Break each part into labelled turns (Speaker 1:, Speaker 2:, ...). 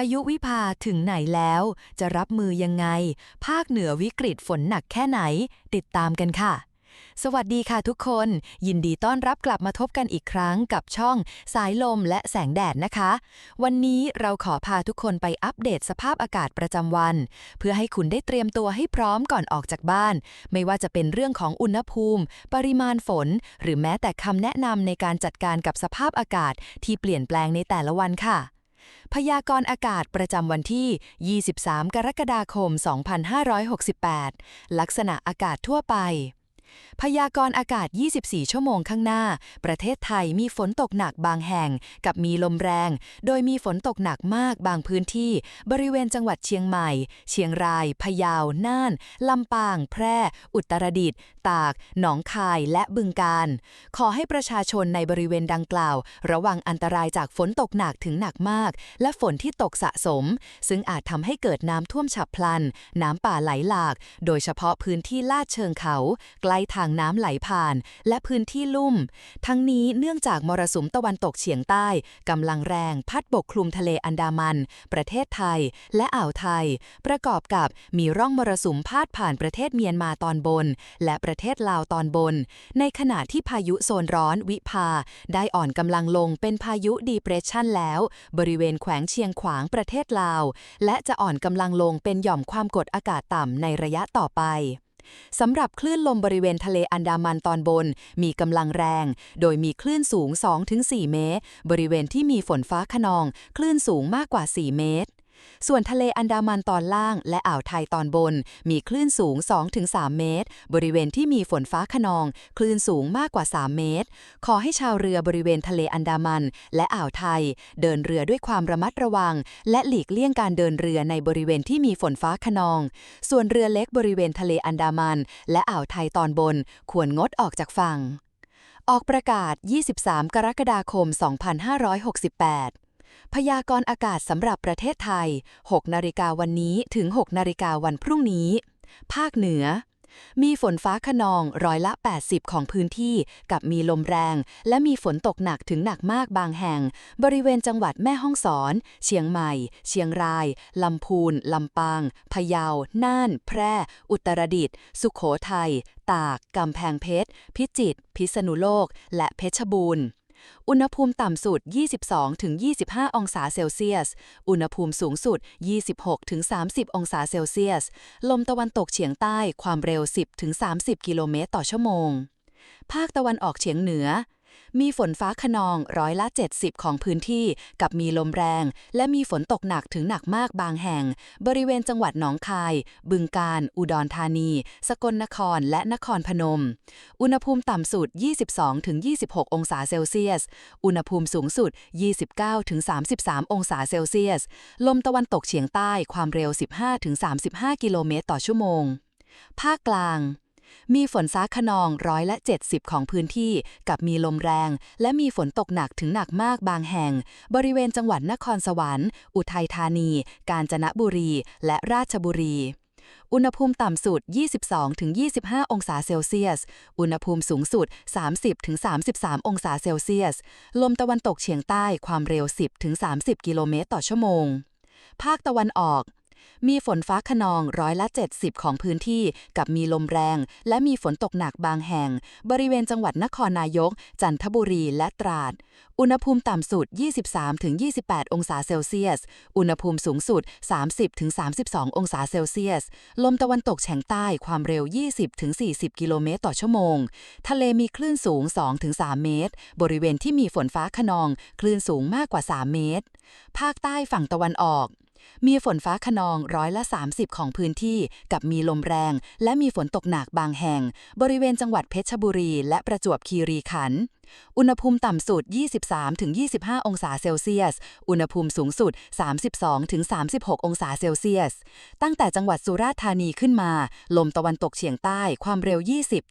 Speaker 1: ายุวิภาถึงไหนแล้ว จะรับมือยังไง ภาคเหนือวิกฤตฝนหนักแค่ไหน ติดตามกันค่ะ สวัสดีค่ะทุกคน ยินดีต้อนรับกลับมาทบกันอีกครั้งกับช่อง สายลมและแสงแดดนะคะ วันนี้เราขอพาทุกคนไปอัปเดตสภาพอากาศประจำวัน เพื่อให้คุณได้เตรียมตัวให้พร้อมก่อนออกจากบ้าน ไม่ว่าจะเป็นเรื่องของอุณหภูมิ ปริมาณฝน หรือแม้แต่คำแนะนำในการจัดการกับสภาพอากาศที่เปลี่ยนแปลงในแต่ละวันค่ะ พยากรณ์อากาศประจำวันที่ 23 กรกฎาคม 2568 ลักษณะอากาศทั่วไป พยากรณ์อากาศ 24 ชั่วโมงข้างหน้า ประเทศไทยมีฝนตกหนักบางแห่ง กับมีลมแรง โดยมีฝนตกหนักมากบางพื้นที่ บริเวณจังหวัดเชียงใหม่ เชียงราย พะเยา น่าน ลำปาง แพร่ อุตรดิตถ์ ตาก หนองคาย และบึงกาฬขอให้ประชาชนในบริเวณดังกล่าว ระวังอันตรายจากฝนตกหนักถึงหนักมาก และฝนที่ตกสะสม ซึ่งอาจทำให้เกิดน้ำท่วมฉับพลัน น้ำป่าไหลหลาก โดยเฉพาะพื้นที่ลาดเชิงเขา ใกล้ทางน้ำไหลผ่าน และพื้นที่ลุ่ม ทั้งนี้เนื่องจากมรสุมตะวันตกเฉียงใต้กำลังแรงพัดปกคลุมทะเลอันดามัน ประเทศไทย และอ่าวไทย ประกอบกับมีร่องมรสุมพาดผ่านประเทศเมียนมาตอนบน และประเทศลาวตอนบน ในขณะที่พายุโซนร้อนวิภา ได้อ่อนกำลังลงเป็นพายุดีเพรสชันแล้ว บริเวณแขวงเชียงขวางประเทศลาว และจะอ่อนกำลังลงเป็นหย่อมความกดอากาศต่ำในระยะต่อไป สำหรับคลื่นลมบริเวณทะเลอันดามันตอนบน มีกำลังแรง โดยมีคลื่นสูง 2-4 เมตร บริเวณที่มีฝนฟ้าขนอง คลื่นสูงมากกว่า 4 เมตร ส่วนทะเลอันดามันตอนล่างและอ่าวไทยตอนบน มีคลื่นสูง 2-3 เมตร บริเวณที่มีฝนฟ้าขนอง คลื่นสูงมากกว่า 3 เมตร ขอให้ชาวเรือบริเวณทะเลอันดามันและอ่าวไทย เดินเรือด้วยความระมัดระวัง และหลีกเลี่ยงการเดินเรือในบริเวณที่มีฝนฟ้าขนอง ส่วนเรือเล็กบริเวณทะเลอันดามัน และอ่าวไทยตอนบน ควรงดออกจากฝั่ง ออกประกาศ 23 กรกฎาคม 2568 พยากรณ์อากาศสำหรับประเทศไทย 6 นาฬิกาวันนี้ถึง 6 นาฬิกาวันพรุ่งนี้ ภาคเหนือ มีฝนฟ้าขนองร้อยละ 80 ของพื้นที่ กับมีลมแรง และมีฝนตกหนักถึงหนักมากบางแห่ง บริเวณจังหวัดแม่ฮ่องสอน เชียงใหม่ เชียงราย ลำพูน ลำปาง พะเยา น่าน แพร่ อุตรดิตถ์ สุขโขทัย ตาก กำแพงเพชร พิจิตร พิษณุโลก และเพชรบูรณ์ อุณหภูมิต่ำสุด 22-25 องศาเซลเซียส อุณหภูมิสูงสุด 26-30 องศาเซลเซียส ลมตะวันตกเฉียงใต้ความเร็ว 10-30 กิโลเมตรต่อชั่วโมง ภาคตะวันออกเฉียงเหนือ มีฝนฟ้าขนองร้อยละ 70 ของพื้นที่ กับมีลมแรง และมีฝนตกหนักถึงหนักมากบางแห่ง บริเวณจังหวัดหนองคาย บึงกาฬอุดรธานี สกลนครและนครพนม อุณหภูมิต่ำสุด 22-26 องศาเซลเซียส อุณหภูมิสูงสุด 29-33 องศาเซลเซียส ลมตะวันตกเฉียงใต้ความเร็ว 15-35 กิโลเมตรต่อชั่วโมง ภาคกลาง มีฝนฟ้าขนองร้อยละ 70 ของพื้นที่ กับมีลมแรง และมีฝนตกหนักถึงหนักมากบางแห่ง บริเวณจังหวัดนครสวรรค์ อุทัยธานี กาญจนบุรี และราชบุรี อุณหภูมิต่ำสุด 22-25 องศาเซลเซียส อุณหภูมิสูงสุด 30-33 องศาเซลเซียส ลมตะวันตกเฉียงใต้ความเร็ว 10-30 กิโลเมตรต่อชั่วโมง ภาคตะวันออก มีฝนฟ้าขนองร้อยละ 70 ของพื้นที่ กับมีลมแรง และมีฝนตกหนักบางแห่ง บริเวณจังหวัดนครนายก จันทบุรีและตราด อุณหภูมิต่ำสุด 23-28 องศาเซลเซียส อุณหภูมิสูงสุด 30-32 องศาเซลเซียส ลมตะวันตกเฉียงใต้ความเร็ว 20-40 กิโลเมตรต่อชั่วโมง ทะเลมีคลื่นสูง 2-3 เมตร บริเวณที่มีฝนฟ้าขนอง คลื่นสูงมากกว่า 3 เมตร ภาคใต้ฝั่งตะวันออก มีฝนฟ้าขนองร้อยละ 30 ของพื้นที่กับมีลมแรง และมีฝนตกหนักบางแห่ง บริเวณจังหวัดเพชรบุรี และประจวบคีรีขันธ์ อุณหภูมิต่ำสุด 23-25 องศาเซลเซียส อุณหภูมิสูงสุด 32-36 องศาเซลเซียส ตั้งแต่จังหวัดสุราษฎร์ธานีขึ้นมา ลมตะวันตกเฉียงใต้ความเร็ว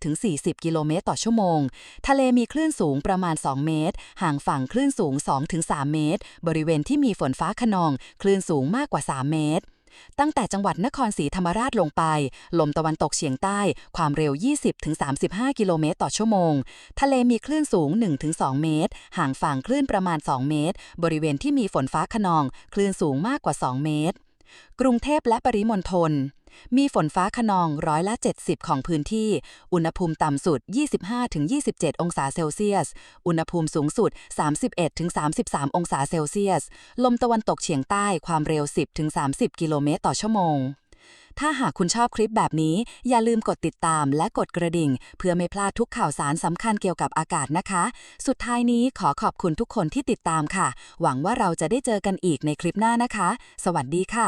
Speaker 1: 20-40 กิโลเมตรต่อชั่วโมง ทะเลมีคลื่นสูงประมาณ 2 เมตร ห่างฝั่งคลื่นสูง 2-3 เมตร บริเวณที่มีฝนฟ้าขนอง คลื่นสูงมากกว่า 3 เมตร ตั้งแต่จังหวัดนครศรีธรรมราชลงไป ลมตะวันตกเฉียงใต้ ความเร็ว 20-35 กิโลเมตรต่อชั่วโมง ทะเลมีคลื่นสูง 1-2 เมตร ห่างฝั่งคลื่นประมาณ 2 เมตร บริเวณที่มีฝนฟ้าขนอง คลื่นสูงมากกว่า 2 เมตร กรุงเทพและปริมณฑล มีฝนฟ้าขนองร้อยละ 70 ของพื้นที่ อุณหภูมิต่ำสุด 25-27 องศาเซลเซียส อุณหภูมิสูงสุด 31-33 องศาเซลเซียส ลมตะวันตกเฉียงใต้ความเร็ว 10-30 กิโลเมตรต่อชั่วโมงถ้าหากคุณชอบคลิปแบบนี้ อย่าลืมกดติดตามและกดกระดิ่ง เพื่อไม่พลาดทุกข่าวสารสำคัญเกี่ยวกับอากาศนะคะ สุดท้ายนี้ขอขอบคุณทุกคนที่ติดตามค่ะ หวังว่าเราจะได้เจอกันอีกในคลิปหน้านะคะ สวัสดีค่ะ